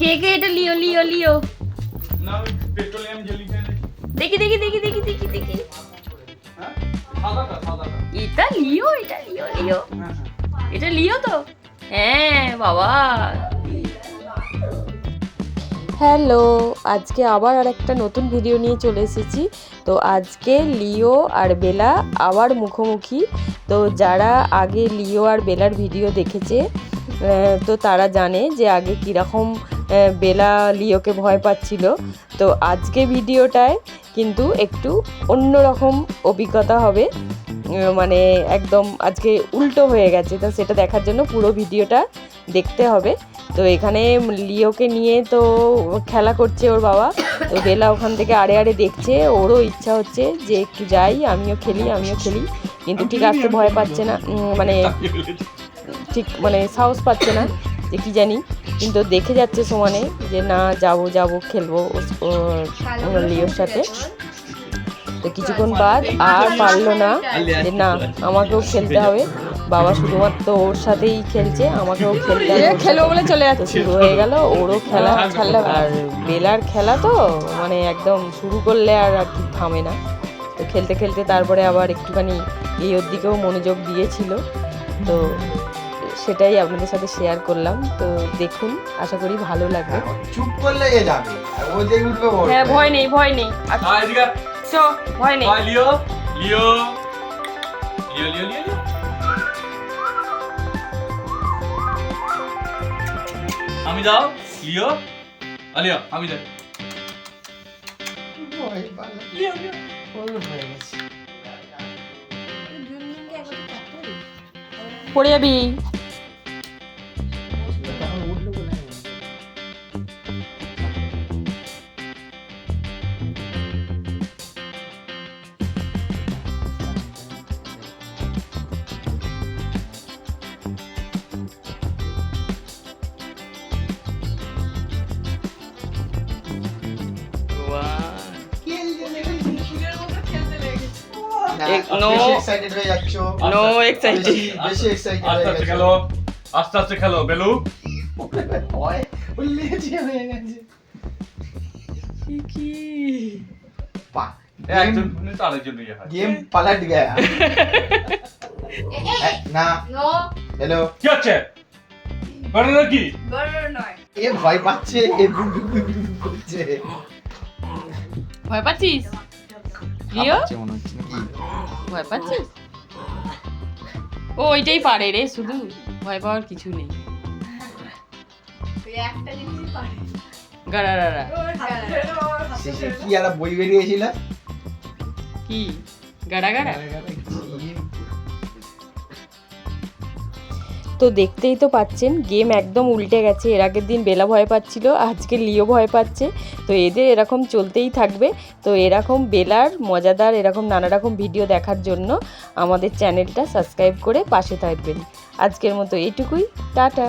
কে কে এটা লিও লিও লিও? না পেট্রোলিয়াম জেলি দেখি দেখি দেখি দেখি দেখি দেখি। হ্যাঁ? এটা লিও এটা লিও লিও। হ্যাঁ হ্যাঁ। এটা লিও তো? হ্যাঁ বাবা। হ্যালো আজকে আবার আর একটা নতুন ভিডিও নিয়ে চলে এসেছি। তো আজকে লিও আর বেলা আবার মুখোমুখি। তো যারা আগে লিও আর বেলার ভিডিও দেখেছে তো তারা জানে যে আগে কীরকম বেলা লিওকে ভয় পাচ্ছিল। তো আজকে ভিডিওটায় কিন্তু একটু অন্যরকম অভিজ্ঞতা হবে। মানে একদম আজকে উল্টো হয়ে গেছে। তো সেটা দেখার জন্য পুরো ভিডিওটা দেখতে হবে। তো এখানে লিওকে নিয়ে তো খেলা করছে ওর বাবা। তো বেলা ওখান থেকে আড়ে আড়ে দেখছে। ওরও ইচ্ছা হচ্ছে যে একটু যাই আমিও খেলি আমিও খেলি। কিন্তু ঠিক আসতে ভয় পাচ্ছে না। মানে ঠিক মানে সাহস পাচ্ছে না যে কি জানি। কিন্তু দেখে যাচ্ছে সমানে যে না যাব যাব খেলব লিওর সাথে। তো কিছুক্ষণ বাদ আর পারল না যে না আমাকেও খেলতে হবে। বাবা শুধুমাত্র ওর সাথেই খেলছে আমাকেও খেলতে হবে। খেলব বলে চলে যাচ্ছে। শুরু হয়ে গেল ওরও খেলা ছাড়লে। আর বেলার খেলা তো মানে একদম শুরু করলে আর আর কি থামে না। তো খেলতে খেলতে তারপরে আবার একটুখানি এই ওর দিকেও মনোযোগ দিয়েছিল। তো সেটাই আপনাদের সাথে শেয়ার করলাম। তো দেখুন আশা করি ভালো লাগবে। চুপ করলে এ যাবে। ও যে উঠবে ও হ্যাঁ ভয় নেই ভয় নেই। চো ভয় নেই। লিও লিও। লিও লিও লিও। আমি যাও লিও। আ, লিও আমি যাই। লিও লিও। হয়ে গেছে। পড়ে যাবি। আচ্ছা, আচ্ছা, আচ্ছা, নো এক্সাইটেড হয়ে যাচ্ছ। নো এক্সাইটেড বেশি এক্সাইটেড আস্তে আস্তে খেলো আস্তে আস্তে খেলো বেলু। ভয় উল্লেছে হয়ে না। হ্যালো। কি এ ভয় পাচ্ছে ভয় পাচ্ছিস? প্রিয় হচ্ছে। ভয় পাচ্ছিস? ও ওইটাই পারে রে শুধু ভয় পাওয়ার কিছু নেই। শেষে কি আর বই বেরিয়েছিল? কি? গাড়া গাড়া। তো দেখতেই তো পাচ্ছেন গেম একদম উল্টে গেছে। এর আগের দিন বেলা ভয় পাচ্ছিল, আজকে লিও ভয় পাচ্ছে। তো এদের এরকম চলতেই থাকবে। তো এরকম বেলার মজাদার, এরকম নানা রকম ভিডিও দেখার জন্য আমাদের চ্যানেলটা সাবস্ক্রাইব করে পাশে থাকবেন। আজকের মতো এটুকুই টাটা।